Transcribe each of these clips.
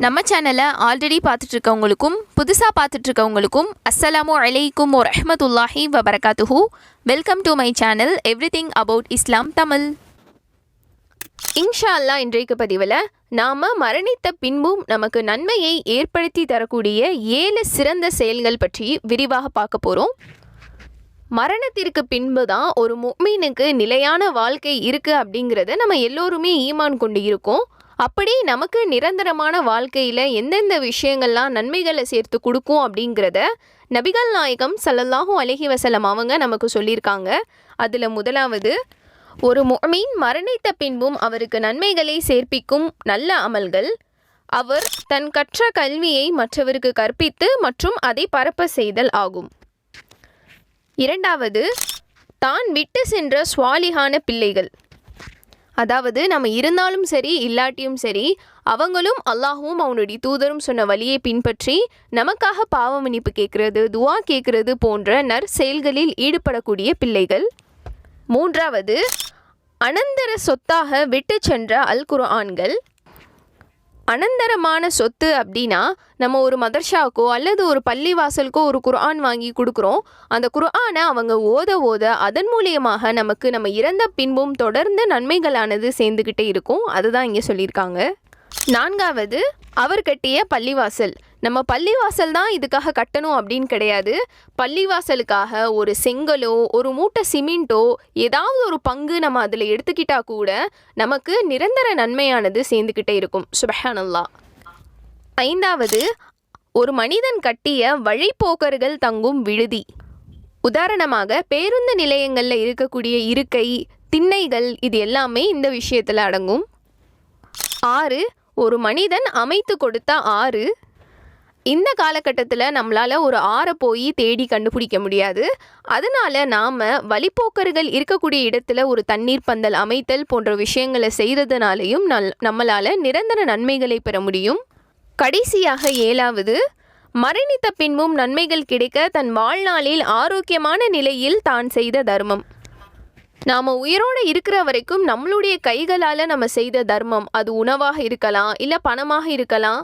நம்ம சேனலை ஆல்ரெடி பார்த்துட்டு இருக்கவங்களுக்கும் புதுசாக பார்த்துட்டு இருக்கவங்களுக்கும் அஸ்ஸலாமு அலைக்கும் வரஹ்மத்துல்லாஹி வபரகாத்துஹு welcome to my channel everything about Islam Tamil இன்ஷா அல்லாஹ் இன்றைக்கு பதிவில் நாம் மரணித்த பின்பும் நமக்கு நன்மையை ஏற்படுத்தி தரக்கூடிய ஏழு சிறந்த செயல்கள் பற்றி விரிவாக பார்க்க போகிறோம் மரணத்திற்கு பின்பு தான் ஒரு முக்மீனுக்கு நிலையான வாழ்க்கை இருக்குது அப்படிங்கிறத நம்ம எல்லோருமே ஈமான் கொண்டு இருக்கோம். அப்படி நமக்கு நிரந்தரமான வாழ்க்கையில் எந்தெந்த விஷயங்கள்லாம் நன்மைகளை சேர்த்து கொடுக்கும் அப்படிங்கிறத நபிகள் நாயகம் ஸல்லல்லாஹு அலைஹி வசலம் அவங்க நமக்கு சொல்லியிருக்காங்க. அதில் முதலாவது ஒரு மீன் மரணித்த பின்பும் அவருக்கு நன்மைகளை சேர்ப்பிக்கும் நல்ல அமல்கள். அவர் தன் கற்ற கல்வியை மற்றவருக்கு கற்பித்து மற்றும் அதை பரப்ப செய்தல் ஆகும். இரண்டாவது தான் விட்டு சென்ற சுவாலிகான பிள்ளைகள். அதாவது நம்ம இருந்தாலும் சரி இல்லாட்டியும் சரி அவங்களும் அல்லாஹும் அவனுடைய தூதரும் சொன்ன வழியை பின்பற்றி நமக்காக பாவ மன்னிப்பு கேட்கறது துவா கேட்கறது போன்ற நற்செயல்களில் ஈடுபடக்கூடிய பிள்ளைகள். மூன்றாவது அனந்தர சொத்தாக விட்டு சென்ற அல் குர்ஆன்கள். அனந்தரமான சொத்து அப்படின்னா நம்ம ஒரு மதர்ஷாக்கோ அல்லது ஒரு பள்ளிவாசலுக்கோ ஒரு குர்ஆன் வாங்கி கொடுக்குறோம். அந்த குர்ஆனை அவங்க ஓத ஓத அதன் மூலியமாக நமக்கு நம்ம இறந்த பின்பும் தொடர்ந்து நன்மைகளானது சேர்ந்துக்கிட்டே இருக்கும். அதுதான் இங்கே சொல்லியிருக்காங்க. நான்காவது அவர் கட்டிய பள்ளிவாசல். நம்ம பள்ளிவாசல் தான் இதுக்காக கட்டணும் அப்படின்னு கிடையாது. பள்ளிவாசலுக்காக ஒரு செங்கலோ ஒரு மூட்டை சிமெண்ட்டோ ஏதாவது ஒரு பங்கு நம்ம அதில் எடுத்துக்கிட்டா கூட நமக்கு நிரந்தர நன்மையானது சேர்ந்துக்கிட்டே இருக்கும். சுபஹானல்லா. ஐந்தாவது ஒரு மனிதன் கட்டிய வழிப்போக்கர்கள் தங்கும் விடுதி. உதாரணமாக பேருந்து நிலையங்களில் இருக்கக்கூடிய இருக்கை திண்ணைகள் இது எல்லாமே இந்த விஷயத்தில் அடங்கும். ஆறு ஒரு மனிதன் அமைத்து கொடுத்த ஆறு இந்த காலகட்டத்தில் நம்மளால் ஒரு ஆறை போய் தேடி கண்டுபிடிக்க முடியாது. அதனால் நாம் வழிப்போக்கர்கள் இருக்கக்கூடிய இடத்துல ஒரு தண்ணீர் பந்தல் அமைத்தல் போன்ற விஷயங்களை செய்கிறதுனாலையும் நல் நம்மளால் நிரந்தர நன்மைகளை பெற முடியும். கடைசியாக ஏழாவது மரணித்த பின்பும் நன்மைகள் கிடைக்க தன் வாழ்நாளில் ஆரோக்கியமான நிலையில் தான் செய்த தர்மம். நாம் உயிரோடு இருக்கிற வரைக்கும் நம்மளுடைய கைகளால் நம்ம செய்த தர்மம் அது உணவாக இருக்கலாம் இல்லை பணமாக இருக்கலாம்.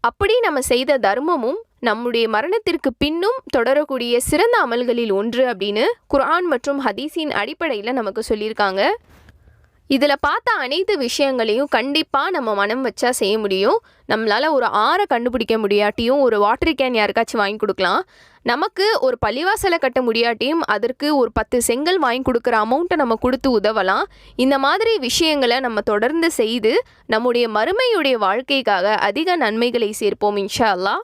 அப்படி நம்ம செய்த தர்மமும் நம்முடைய மரணத்திற்கு பின்னும் தொடரக்கூடிய சிறந்த அமல்களில் ஒன்று அப்படின்னு குரான் மற்றும் ஹதீஸின் அடிப்படையில் நமக்கு சொல்லியிருக்காங்க. இதில் பார்த்த அனைத்து விஷயங்களையும் கண்டிப்பாக நம்ம மனம் வச்சா செய்ய முடியும். நம்மளால் ஒரு ஆறை கண்டுபிடிக்க முடியாட்டியும் ஒரு வாட்டர் கேன் யாருக்காச்சும் வாங்கி கொடுக்கலாம். நமக்கு ஒரு பள்ளிவாசலை கட்ட முடியாட்டியும் அதற்கு ஒரு பத்து செங்கல் வாங்கி கொடுக்குற அமௌண்ட்டை நம்ம கொடுத்து உதவலாம். இந்த மாதிரி விஷயங்களை நம்ம தொடர்ந்து செய்து நம்முடைய மறுமையுடைய வாழ்க்கைக்காக அதிக நன்மைகளை சேர்ப்போம் இன்ஷா அல்லா